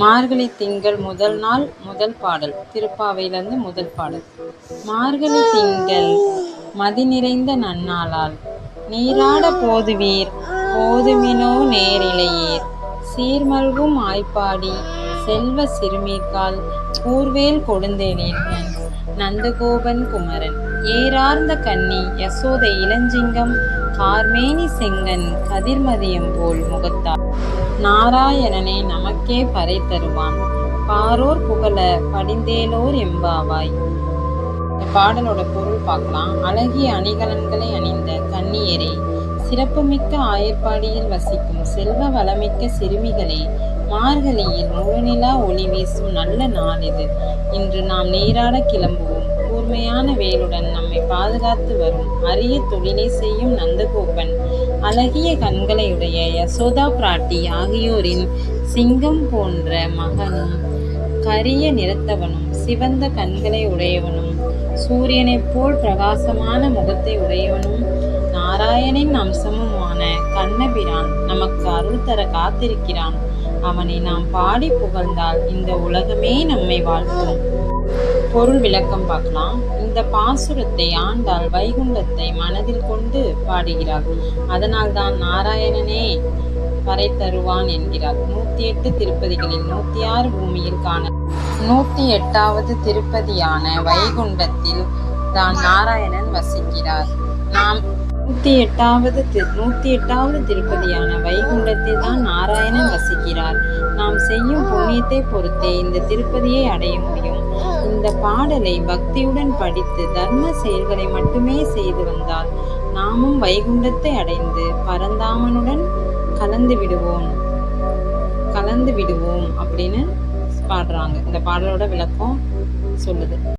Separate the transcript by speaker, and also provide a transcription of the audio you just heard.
Speaker 1: மார்கழி திங்கள் முதல் நாள் முதல் பாடல் திருப்பாவையிலிருந்து முதல் பாடல். மார்கழி திங்கள் மதி நிறைந்த நன்னாளால் நீராட போதுவீர் போதுமினோ நேரிழையீர் சீர்மல்கும் ஆய்ப்பாடி செல்வ சிறுமீர்கால் கூர்வேல் கொடுந்தேனேன் நந்தகோபன் குமரன். ஏறார்ந்த கன்னி யசோதை இளஞ்சிங்கம் கார்மேனி செங்கன் கதிர்மதியம் போல் முகத்தார். நாராயணனே நமக்கே பறை தருவான். பாரோர் புகழ படிந்தேலோர் எம்பாவாய். இந்த பாடலோட பொருள் பார்க்கலாம். அழகிய அணிகலன்களை அணிந்த கன்னியரே சிறப்புமிக்க ஆயர்பாடியில் வசிக்கும் செல்வ வளமிக்க சிறுமிகளே மார்கழியில் முழுநிலா ஒளி வீசும் நல்ல நாள் இது. இன்று நாம் நீராட கிளம்புவோம். கூர்மையான வேலுடன் நம்மை பாதுகாத்து வரும். அரிய தொழிலை செய்யும் நந்தகோபன் அழகிய கண்களையுடைய யசோதா பிராட்டி ஆகியோரின் சிங்கம் போன்ற மகனும் கரிய நிறத்தவனும் சிவந்த கண்களை உடையவனும் சூரியனைப் போல் பிரகாசமான முகத்தை உடையவனும் நாராயணின் அம்சமுமான கண்ணபிரான் நமக்கு அருள் தர காத்திருக்கிறான். அவனை நாம் பாடி புகழ்ந்தால் இந்த உலகமே நம்மை வாழ்த்தும். பொருள் விளக்கம் பார்க்கலாம். இந்த பாசுரத்தை ஆண்டாள் வைகுண்டத்தை மனதில் கொண்டு பாடுகிறார் அதனால்தான் நாராயணனே வரை தருவான் என்கிறார். நூத்தி எட்டு திருப்பதிகளில் நூத்தி ஆறு பூமியில் காண நூத்தி எட்டாவது திருப்பதியான வைகுண்டத்தில் தான் நாராயணன் வசிக்கிறார். நாம் நூத்தி எட்டாவது நூத்தி எட்டாவது திருப்பதியான வைகுண்டத்தில் தான் நாராயணன் வசிக்கிறார். நாம் செய்யும் புண்ணியத்தை பொறுத்தே இந்த திருப்பதியை அடைய முடியும். இந்த பாடலை பக்தியுடன் படித்து தர்ம செயல்களை மட்டுமே செய்து வந்தால் நாமும் வைகுண்டத்தை அடைந்து பரந்தாமனுடன் கலந்து விடுவோம். கலந்து விடுவோம் அப்படின்னு பாடுறாங்க. இந்த பாடலோட விளக்கம் சொல்லுது.